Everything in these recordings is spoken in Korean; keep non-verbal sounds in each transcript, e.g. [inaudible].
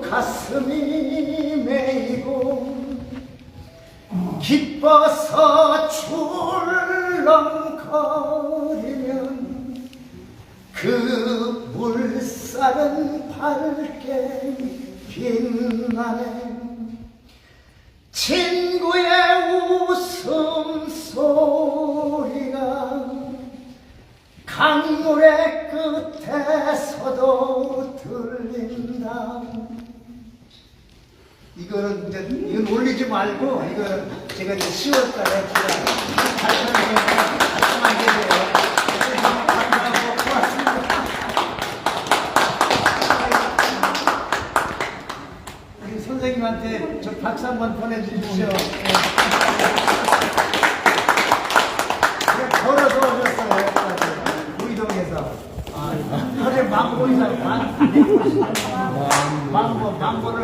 가슴이 메이고 기뻐서 출렁거리면 그 물살은 밝게 빛나네 친구의 웃음소리가 강물의 끝에서도 들린다. 이거는 이제 이건 올리지 말고 이거 제가 이제 10월달에 제가 발표하는 같이만 계세요. 감사하고 고맙습니다. 우리 선생님한테 저 박수 한번 보내주십시오. 네. 그냥 걸어서 오셨어요. 우이동에서. 아, 하루에 망고 이상 만, 망고, 망고를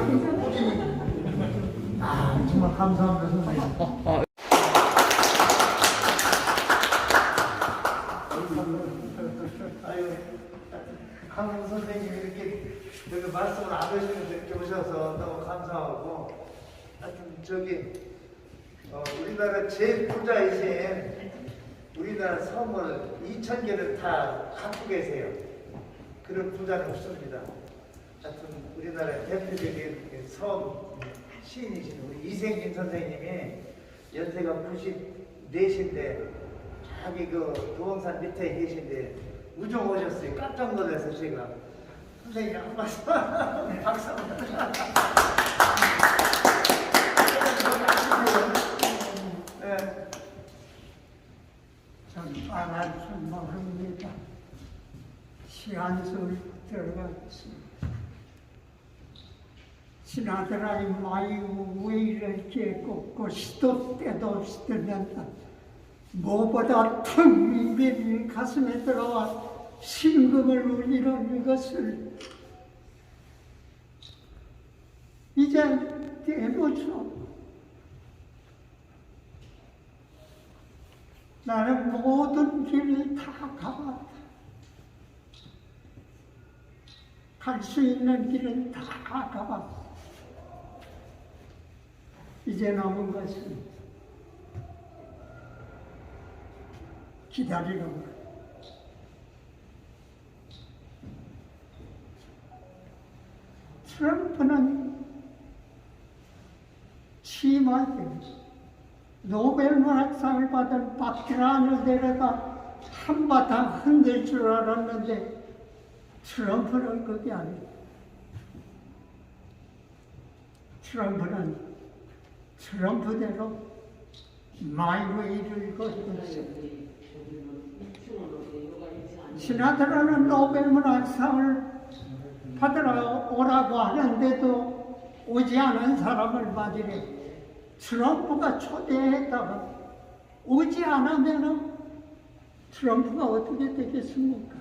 정말 감사합니다, 선생님. 아유, 한국 선생님이 이렇게 여기 말씀을 안 하시면서 이렇게 오셔서 너무 감사하고, 하여튼 저기, 어, 우리나라 제일 부자이신 우리나라 섬을 2천 개를 다 갖고 계세요. 그런 부자는 없습니다. 하여튼 우리나라 대표적인 그섬 시인이신 우리 이생진 선생님이 연세가 94신데 저기 그 도봉산 밑에 계신데 우정 오셨어요. 깜짝 놀라서 제가 선생님 한 말씀 [laughs] 박수 한번 [laughs] 네. 전 말할 줄 모릅니다. 시한술 들어갔습니다. 지나더라 이 마유 왜 이렇게 곱고 시도 때도 없이 들는다. 무엇보다 텅빈 가슴에 들어와 심금을 울리는 이것을 이제 대보죠. 나는 모든 길을 다 가봤다. 갈 수 있는 길은 다 가봤다. 이제 남은 것은 기다리는 것. 트럼프는 심하게 노벨 문학상을 받은 박기란을 데려다 한바탕 흔들 줄 알았는데 트럼프는 그게 아니에요. 트럼프는 트럼프대로 마이웨이를 걷고 있어요. 시나트라는 노벨문학 상을 받으러 오라고 하는데도 오지 않은 사람을 맞으래. 트럼프가 초대했다가 오지 않으면 트럼프가 어떻게 되겠습니까?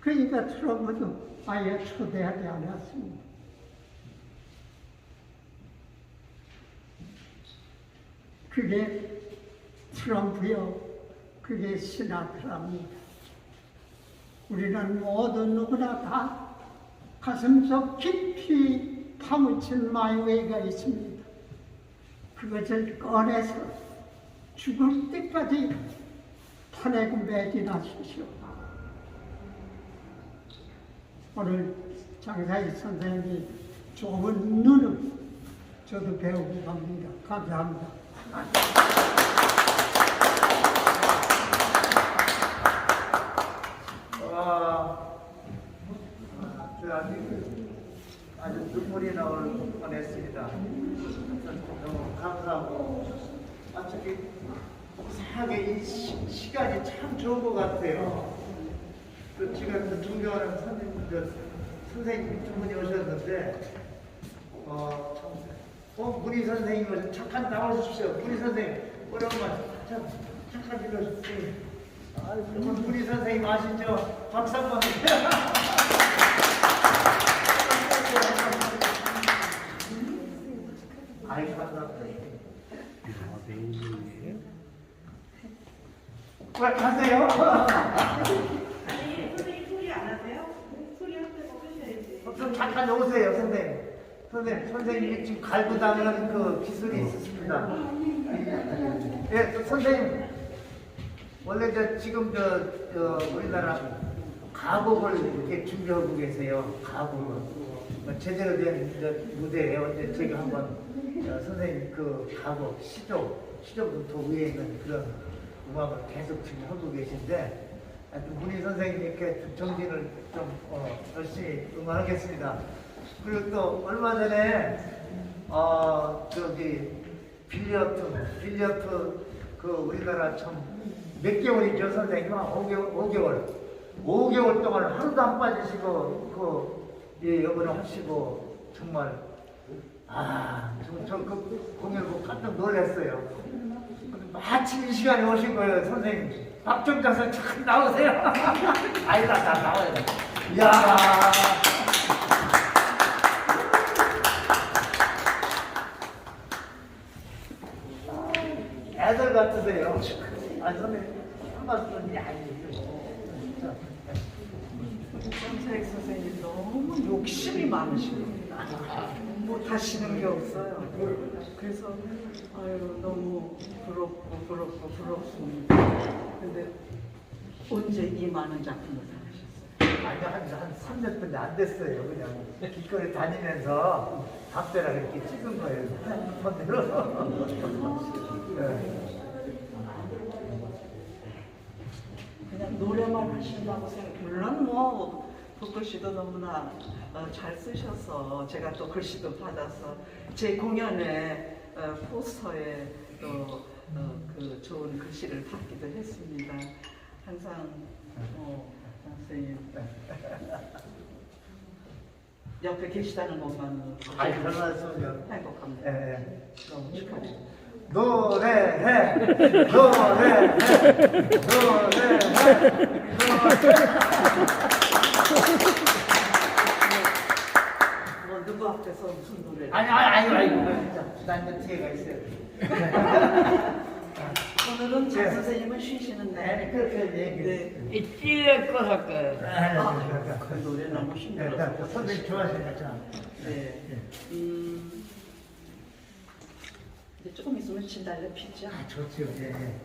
그러니까 트럼프도 아예 초대하지 않았습니다. 그게 트럼프요, 그게 시나트라입니다. 우리는 모두 누구나 다 가슴속 깊이 파묻힌 마이웨이가 있습니다. 그것을 꺼내서 죽을 때까지 탄핵 매진하십시오. 오늘 장사희 선생님이 좋은 눈을 저도 배우고 갑니다. 감사합니다. 아주, 눈물이 나올 뻔했습니다. 너무 감사하고, 아, 저기, 이상하게 이 시, 시간이 참 좋은 것 같아요. 그 지금 그 존경하는 선생님들, 선생님 두 분이 오셨는데, 어, 참, 어, 문희 선생님 오셔 잠깐 나와주십시오. 문희 선생님, 오랜만 참, 잠깐 일러주세요. 아, 여러분 문희 선생님 아시죠? 박수 한번 [laughs] 아이 감사합니다. 왜 가세요? 아니, 선생님 소리 안 하세요? 소리 한 대만 끄셔야지. 어떤 좀 잠깐 오세요, 선생님. 선생님, 선생님이 지금 갈고 다니는 그 기술이 있으십니다. 예, 또 선생님. 원래 저 지금 저, 저 우리나라 가곡을 이렇게 준비하고 계세요. 가곡을. 뭐 제대로 된 저 무대예요. 근데 제가 한번 어, 선생님 그 가곡 시조 시조부터 위에 있는 그런 음악을 계속 지금 하고 계신데 하여튼 문희 선생님 이렇게 정진을 좀 어, 열심히 응원하겠습니다. 그리고 또 얼마 전에 어 저기 빌리어트 빌리어트 그 우리나라 참 몇 개월이죠 선생님 한 5개월 5개월 5개월 동안 하루도 안 빠지시고 그 예, 여번을 하시고 정말 아, 저그 공연 보고 깜짝 놀랐어요. 마침 이 시간에 오신 거예요, 선생님. 박정자서 참 나오세요. [laughs] 아니다, 나 나와야 돼. 이야. 애들 같으세요. 아, 선생님, 한 말씀이 아니에요. 진짜. 정사익 선생님 너무 욕심이 많으십니다. 못하시는 게 없어요. 그래서 아유 너무 부럽고 부럽고 부럽습니다. 근데 언제 이 많은 작품을 다? 아니, 한, 한 3년 분이 안 됐어요. 그냥 길거리 다니면서 담배랑 이렇게 찍은 거예요. 핸드폰으로. [laughs] 네. 그냥 노래만 하신다고 생각. 물론 뭐 북글씨도 너무나 어, 잘 쓰셔서 제가 또 글씨도 받아서 제 공연에 어, 포스터에 또그 좋은 글씨를 받기도 했습니다. 항상 어, 선생님 옆에 계시다는 것만으로 아이, 별 말씀이요. 행복합니다. 예, 예. 너무 축하드립니다. 노래해, 노래해, 노래해, 뭐 누구 앞에서 무슨 노래를? 아니, 아니, 아니, 아니, 난 이제 뒤에가 있어요. 오늘은 장 네. 선생님은 쉬시는 네, 날. 그렇게 얘기해. 네. 이 찔릴 것 같아요. 아, 그 노래 너무 네, 힘들어서. 선생님 좋아하시는 거 네. 음, 이제 조금 있으면 진달래 피죠. 아, 좋죠. 예, 예.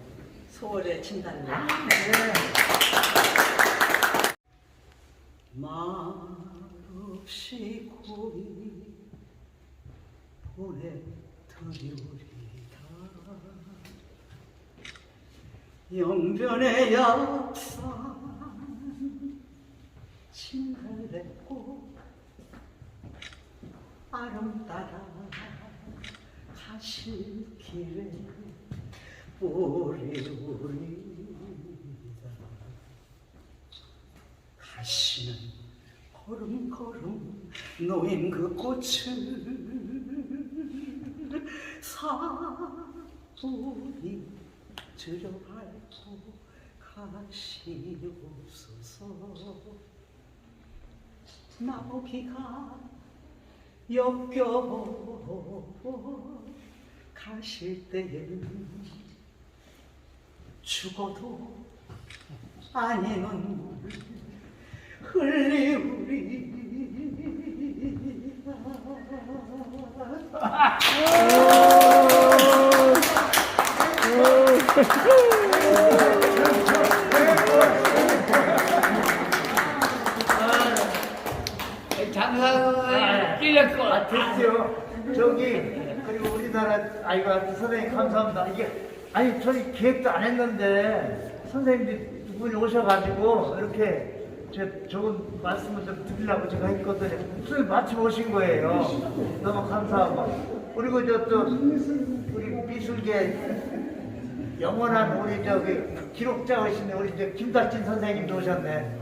소월의 진달래. 아, 네. 말없이 고이 보내드리리다 영변의 약산 진달래꽃 아름 따라 가실 길에 오리오리다. 가시는 걸음걸음 놓인 그 꽃을 사부이 들어밟고 가시옵소서. 나무기가 역겨워 가실 때에는 죽어도 아니 눈물 흘리우리다 장사는 찔릴 것 아, 같아요. 됐어요. 저기, 그리고 우리나라, 아이고, 선생님 감사합니다. 이게, 아니, 저희 기획도 안 했는데, 선생님들이 두 분이 오셔가지고, 이렇게, 제 좋은 말씀을 좀 드리려고 제가 했거든요. 무슨 마침 오신 거예요. 너무 감사하고. 그리고 저 또, 우리 미술계 영원한 우리 저기 기록자이신 우리 저 김달진 선생님도 오셨네.